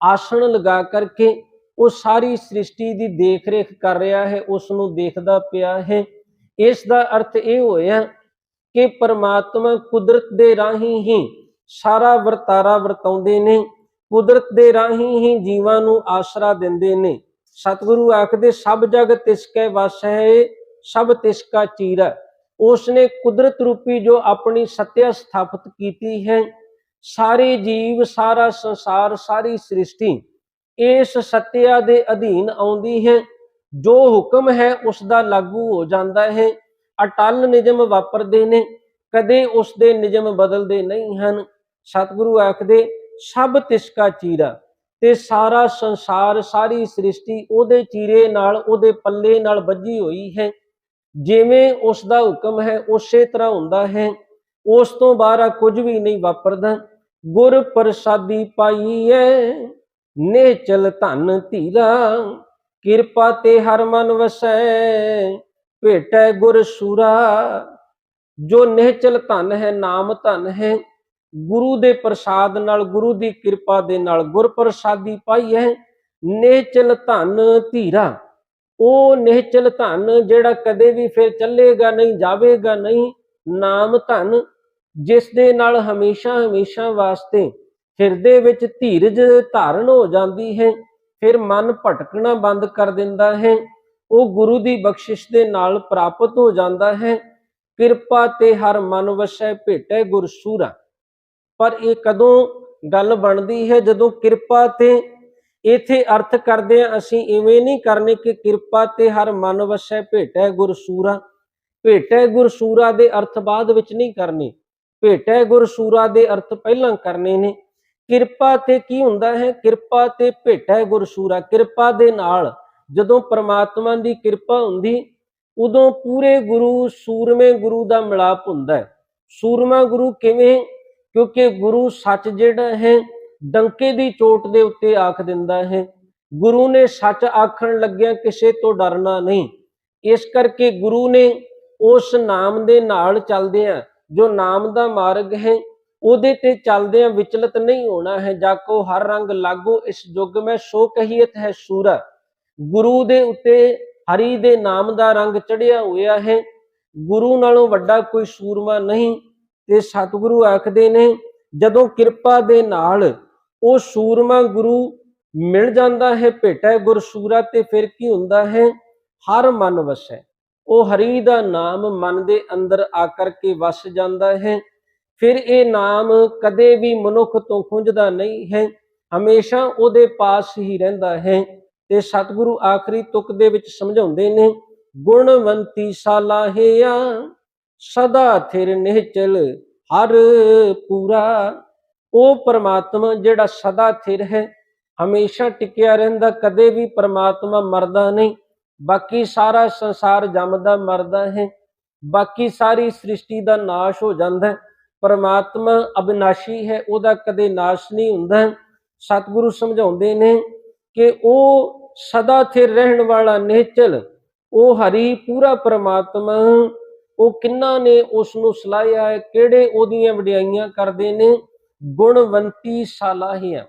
ਆਸਣ ਲਗਾ ਕਰਕੇ ਉਹ ਸਾਰੀ ਸ੍ਰਿਸ਼ਟੀ ਦੀ ਦੇਖ ਰੇਖ ਕਰ ਰਿਹਾ ਹੈ ਉਸ ਨੂੰ ਦੇਖਦਾ ਪਿਆ ਹੈ। ਇਸ ਦਾ ਅਰਥ ਇਹ ਹੋਇਆ ਕਿ ਪਰਮਾਤਮਾ ਕੁਦਰਤ ਦੇ ਰਾਹੀਂ ਹੀ ਸਾਰਾ ਵਰਤਾਰਾ ਵਰਤਾਉਂਦੇ ਨੇ। ਕੁਦਰਤ ਦੇ ਰਾਹੀਂ ਹੀ ਜੀਵਾਂ ਨੂੰ ਆਸਰਾ ਦਿੰਦੇ ਨੇ। ਸਤਿਗੁਰੂ ਆਖਦੇ, ਸਭ ਜਗ ਤਿਸ ਵਸ ਹੈ ਸਭ ਤਿਸ ਚੀਰਾ। ਉਸ ਕੁਦਰਤ ਰੂਪੀ ਜੋ ਆਪਣੀ ਸੱਤਿਆ ਸਥਾਪਿਤ ਕੀਤੀ ਹੈ, ਸਾਰੇ ਜੀਵ, ਸਾਰਾ ਸੰਸਾਰ, ਸਾਰੀ ਸ੍ਰਿਸ਼ਟੀ ਇਸ ਸਤਿਆ ਦੇ ਅਧੀਨ ਆਉਂਦੀ ਹੈ। ਜੋ ਹੁਕਮ ਹੈ ਉਸ ਦਾ ਲਾਗੂ ਹੋ ਜਾਂਦਾ ਹੈ। ਅਟਲ ਨਿਯਮ ਵਾਪਰਦੇ ਨੇ, ਕਦੇ ਉਸ ਦੇ ਨਿਯਮ ਬਦਲਦੇ ਨਹੀਂ ਹਨ। ਸਤਿਗੁਰੂ ਆਖਦੇ ਸਭ ਤਿਸ ਕਾ ਚੀਰਾ ਤੇ ਸਾਰਾ ਸੰਸਾਰ, ਸਾਰੀ ਸ੍ਰਿਸ਼ਟੀ ਉਹਦੇ ਚੀਰੇ ਨਾਲ, ਉਹਦੇ ਪੱਲੇ ਨਾਲ ਵੱਜੀ ਹੋਈ ਹੈ। ਜਿਵੇਂ ਉਸ ਦਾ ਹੁਕਮ ਹੈ, ਉਸੇ ਤਰ੍ਹਾਂ ਹੁੰਦਾ ਹੈ। ਉਸ ਤੋਂ ਬਾਹਰ ਕੁਝ ਵੀ ਨਹੀਂ ਵਾਪਰਦਾ। ਗੁਰ ਪ੍ਰਸਾਦੀ ਪਾਈਐ ਨੇਚਲ ਧਨ ਧੀਰਾ, ਕਿਰਪਾ ਤੇ ਹਰ ਮਨ ਵਸੈ, ਭੇਟੈ ਗੁਰ ਸੂਰਾ। ਜੋ ਨਿਹਚਲ ਧਨ ਹੈ, ਨਾਮ ਧਨ ਹੈ ਗੁਰੂ ਦੇ ਪ੍ਰਸਾਦ ਨਾਲ, ਗੁਰੂ ਦੀ ਕਿਰਪਾ ਦੇ ਨਾਲ ਗੁਰ ਪ੍ਰਸਾਦੀ ਪਾਈ ਹੈ। ਨਿਹਚਲ ਧਨ ਧੀਰਾ। ਉਹ ਨਿਹਚਲ ਧਨ ਜਿਹੜਾ ਕਦੇ ਵੀ ਫਿਰ ਚੱਲੇਗਾ ਨਹੀਂ, ਜਾਵੇਗਾ ਨਹੀਂ, ਨਾਮ ਧਨ ਜਿਸ ਦੇ ਨਾਲ ਹਮੇਸ਼ਾ ਹਮੇਸ਼ਾ ਵਾਸਤੇ ਹਿਰਦੇ ਵਿੱਚ ਧੀਰਜ ਧਾਰਨ ਹੋ ਜਾਂਦੀ ਹੈ, ਫਿਰ ਮਨ ਭਟਕਣਾ ਬੰਦ ਕਰ ਦਿੰਦਾ ਹੈ। ਉਹ ਗੁਰੂ ਦੀ ਬਖਸ਼ਿਸ਼ ਦੇ ਨਾਲ ਪ੍ਰਾਪਤ ਹੋ ਜਾਂਦਾ ਹੈ। ਕਿਰਪਾ ਤੇ ਹਰ ਮਨ ਵਸੈ ਭੇਟੈ ਗੁਰਸ਼ੂਰਾ। ਪਰ ਇਹ ਕਦੋਂ ਗੱਲ ਬਣਦੀ ਹੈ? ਜਦੋਂ ਕਿਰਪਾ ਤੇ ਇਥੇ ਅਰਥ ਕਰਦੇ ਆ ਅਸੀਂ ਇਵੇਂ ਨਹੀਂ ਕਰਨੇ ਕਿ ਕਿਰਪਾ ਤੇ ਹਰ ਮਨ ਵਸੈ ਭੇਟੈ ਗੁਰ ਸੂਰਾ ਭੇਟੈ ਗੁਰਸੂਰਾ ਦੇ ਅਰਥ ਬਾਅਦ ਵਿੱਚ ਨਹੀਂ ਕਰਨੇ। ਭੇਟੈ ਗੁਰਸੂਰਾ ਦੇ ਅਰਥ ਪਹਿਲਾਂ ਕਰਨੇ ਨੇ। ਕਿਰਪਾ ਤੇ ਕੀ ਹੁੰਦਾ ਹੈ? ਕਿਰਪਾ ਤੇ ਭੇਟੈ ਗੁਰ ਸੂਰਾ ਕਿਰਪਾ ਦੇ ਨਾਲ ਜਦੋਂ ਪ੍ਰਮਾਤਮਾ ਦੀ ਕਿਰਪਾ ਹੁੰਦੀ, ਉਦੋਂ ਪੂਰੇ ਗੁਰੂ ਸੂਰਮੇ ਗੁਰੂ ਦਾ ਮਿਲਾਪ ਹੁੰਦਾ ਹੈ। ਸੂਰਮਾ ਗੁਰੂ ਕਿਵੇਂ ਕਿਉਂਕਿ ਗੁਰੂ ਸੱਚ ਜਿਹੜਾ ਹੈ, ਡੰਕੇ ਦੀ ਚੋਟ ਦੇ ਉੱਤੇ ਆਖ ਦਿੰਦਾ ਹੈ। ਗੁਰੂ ਨੇ ਸੱਚ ਆਖਣ ਲੱਗਿਆ ਕਿਸੇ ਤੋਂ ਡਰਨਾ ਨਹੀਂ। ਇਸ ਕਰਕੇ ਗੁਰੂ ਨੇ ਉਸ ਨਾਮ ਦੇ ਨਾਲ ਚੱਲਦਿਆਂ, ਜੋ ਨਾਮ ਦਾ ਮਾਰਗ ਹੈ, ਉਹਦੇ ਤੇ ਚੱਲਦਿਆਂ ਵਿਚਲਿਤ ਨਹੀਂ ਹੋਣਾ ਹੈ। ਜਾਕੋ ਹਰ ਰੰਗ ਲਾਗੋ ਇਸ ਯੁੱਗ ਮੈਂ ਸੋ ਕਹੀਤ ਹੈ ਸੂਰਾ। ਗੁਰੂ ਦੇ ਉੱਤੇ ਹਰੀ ਦੇ ਨਾਮ ਦਾ ਰੰਗ ਚੜਿਆ ਹੋਇਆ ਹੈ। ਗੁਰੂ ਨਾਲੋਂ ਵੱਡਾ ਕੋਈ ਸੂਰਮਾ ਨਹੀਂ। ਤੇ ਸਤਿਗੁਰੂ ਆਖਦੇ ਨੇ, ਜਦੋਂ ਕਿਰਪਾ ਦੇ ਨਾਲ ਉਹ ਸੂਰਮਾ ਗੁਰੂ ਮਿਲ ਜਾਂਦਾ ਹੈ, ਭੇਟੈ ਗੁਰਸੂਰਾ ਤੇ ਫਿਰ ਕੀ ਹੁੰਦਾ ਹੈ? ਹਰ ਮਨ ਵਸੈ। ਉਹ ਹਰੀ ਦਾ ਨਾਮ ਮਨ ਦੇ ਅੰਦਰ ਆ ਕਰਕੇ ਵਸ ਜਾਂਦਾ ਹੈ। ਫਿਰ ਇਹ ਨਾਮ ਕਦੇ ਵੀ ਮਨੁੱਖ ਤੋਂ ਖੁੰਝਦਾ ਨਹੀਂ ਹੈ। ਹਮੇਸ਼ਾ ਉਹਦੇ ਪਾਸ ਹੀ ਰਹਿੰਦਾ ਹੈ। ਤੇ ਸਤਿਗੁਰੂ ਆਖਰੀ ਤੁਕ ਦੇ ਵਿੱਚ ਸਮਝਾਉਂਦੇ ਨੇ, ਗੁਣਵੰਤੀ ਸਾਲਾਹਿਆ ਸਦਾ ਥਿਰ ਨਿਹਚਲ ਹਰ ਪੂਰਾ। ਉਹ ਪਰਮਾਤਮਾ ਜਿਹੜਾ ਸਦਾ ਥਿਰ ਹੈ, ਹਮੇਸ਼ਾ ਟਿਕਿਆ ਰਹਿੰਦਾ, ਕਦੇ ਵੀ ਪਰਮਾਤਮਾ ਮਰਦਾ ਨਹੀਂ। ਬਾਕੀ ਸਾਰਾ ਸੰਸਾਰ ਜੰਮਦਾ, ਮਰਦਾ ਹੈ। ਬਾਕੀ ਸਾਰੀ ਸ੍ਰਿਸ਼ਟੀ ਦਾ ਨਾਸ਼ ਹੋ ਜਾਂਦਾ ਹੈ। ਪਰਮਾਤਮਾ ਅਬਿਨਾਸ਼ੀ ਹੈ, ਉਹਦਾ ਕਦੇ ਨਾਸ਼ ਨਹੀਂ ਹੁੰਦਾ। ਸਤਿਗੁਰੂ ਸਮਝਾਉਂਦੇ ਨੇ ਕਿ ਉਹ ਸਦਾ ਥਿਰ ਰਹਿਣ ਵਾਲਾ ਨਿਹਚਲ ਉਹ ਹਰੀ ਪੂਰਾ ਪਰਮਾਤਮਾ। ਉਹ ਕਿੰਨਾ ਨੇ ਉਸ ਨੂੰ ਸਲਾਹਿਆ ਹੈ, ਕਿਹੜੇ ਉਹਦੀਆਂ ਵਡਿਆਈਆਂ ਕਰਦੇ ਨੇ? ਗੁਣਵੰਤੀ ਸਾਲਾਹੀਆਂ।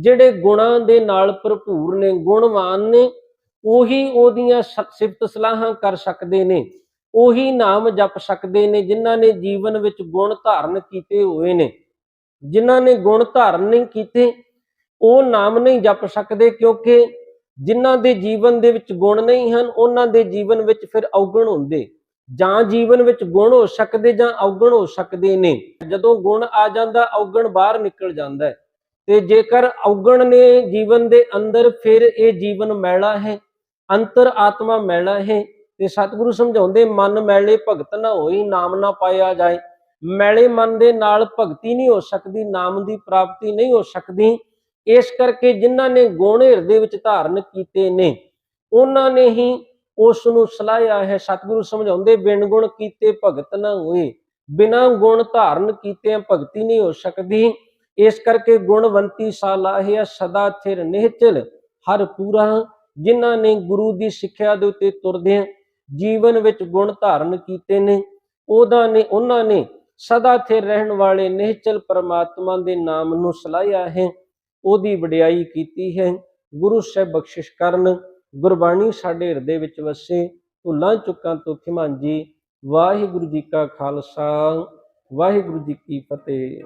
ਜਿਹੜੇ ਗੁਣਾਂ ਦੇ ਨਾਲ ਭਰਪੂਰ ਨੇ, ਗੁਣਵਾਨ ਨੇ, ਉਹੀ ਉਹਦੀਆਂ ਸ- ਸਿਫਤ ਸਲਾਹਾਂ ਕਰ ਸਕਦੇ ਨੇ। ਉਹੀ ਨਾਮ ਜਪ ਸਕਦੇ ਨੇ, ਜਿਨ੍ਹਾਂ ਨੇ ਜੀਵਨ ਵਿੱਚ ਗੁਣ ਧਾਰਨ ਕੀਤੇ ਹੋਏ ਨੇ। ਜਿਨ੍ਹਾਂ ਨੇ ਗੁਣ ਧਾਰਨ ਨਹੀਂ ਕੀਤੇ, ਉਹ ਨਾਮ ਨਹੀਂ ਜਪ ਸਕਦੇ ਕਿਉਂਕਿ ਜਿਨ੍ਹਾਂ ਦੇ ਜੀਵਨ ਦੇ ਵਿੱਚ ਗੁਣ ਨਹੀਂ ਹਨ, ਉਹਨਾਂ ਦੇ ਜੀਵਨ ਵਿੱਚ ਫਿਰ ਔਗਣ ਹੁੰਦੇ। ਜਾਂ ਜੀਵਨ ਵਿੱਚ ਗੁਣ ਹੋ ਸਕਦੇ ਜਾਂ ਔਗਣ ਹੋ ਸਕਦੇ ਨੇ। ਜਦੋਂ ਗੁਣ ਆ ਜਾਂਦਾ, ਔਗਣ ਬਾਹਰ ਨਿਕਲ ਜਾਂਦਾ ਹੈ। ਤੇ ਜੇਕਰ ਔਗਣ ਨੇ ਜੀਵਨ ਦੇ ਅੰਦਰ ਫਿਰ ਇਹ ਜੀਵਨ ਮੈਲਾ ਹੈ, ਅੰਤਰ ਆਤਮਾ ਮੈਲਾ ਹੈ, ਤੇ ਸਤਿਗੁਰੂ ਸਮਝਾਉਂਦੇ, ਮਨ ਮੈਲੇ ਭਗਤ ਨਾ ਹੋਈ, ਨਾਮ ਨਾ ਪਾਇਆ ਜਾਏ। ਮੈਲੇ ਮਨ ਦੇ ਨਾਲ ਭਗਤੀ ਨਹੀਂ ਹੋ ਸਕਦੀ, ਨਾਮ ਦੀ ਪ੍ਰਾਪਤੀ ਨਹੀਂ ਹੋ ਸਕਦੀ। ਇਸ ਕਰਕੇ ਜਿਨ੍ਹਾਂ ਨੇ ਗੁਣ ਹਿਰਦੇ ਵਿੱਚ ਧਾਰਨ ਕੀਤੇ ਨੇ, ਉਹਨਾਂ ਨੇ ਹੀ ਉਸ ਨੂੰ ਸਲਾਹਿਆ ਹੈ, ਸਤਿਗੁਰੂ ਸਮਝਾਉਂਦੇ, ਬਿਨ ਗੁਣ ਕੀਤੇ ਭਗਤ ਨਾ ਹੋਏ। ਬਿਨਾ ਗੁਣ ਧਾਰਨ ਕੀਤੇ ਭਗਤੀ ਨਹੀਂ ਹੋ ਸਕਦੀ। ਇਸ ਕਰਕੇ ਗੁਣਵੰਤੀ ਸਾਲਾਹਿਆ ਸਦਾ ਥਿਰ ਨਿਹਚਲ, ਹਰ ਪੂਰਾ, ਜਿਨ੍ਹਾਂ ਨੇ ਗੁਰੂ ਦੀ ਸਿੱਖਿਆ ਦੇ ਉੱਤੇ ਤੁਰਦਿਆਂ ਜੀਵਨ ਵਿੱਚ ਗੁਣ ਧਾਰਨ ਕੀਤੇ ਨੇ। ਉਹਦਾ ਨੇ, ਉਹਨਾਂ ਨੇ ਸਦਾ ਥਿਰ ਰਹਿਣ ਵਾਲੇ ਨਿਹਚਲ ਪਰਮਾਤਮਾ ਦੇ ਨਾਮ ਨੂੰ ਸਲਾਹਿਆ ਹੈ। ਉਹਦੀ ਵਡਿਆਈ ਕੀਤੀ ਹੈ। ਗੁਰੂ ਸਾਹਿਬ ਬਖਸ਼ਿਸ਼ ਕਰਨ। ਗੁਰਬਾਣੀ ਸਾਡੇ ਹਿਰਦੇ ਵਿੱਚ ਵਸੇ ਭੁੱਲਾਂ ਚੁੱਕਾਂ ਤੋਂ ਖਿਮਾਂਜੀ। ਵਾਹਿਗੁਰੂ ਜੀ ਕਾ ਖਾਲਸਾ, ਵਾਹਿਗੁਰੂ ਜੀ ਕੀ ਫਤਿਹ।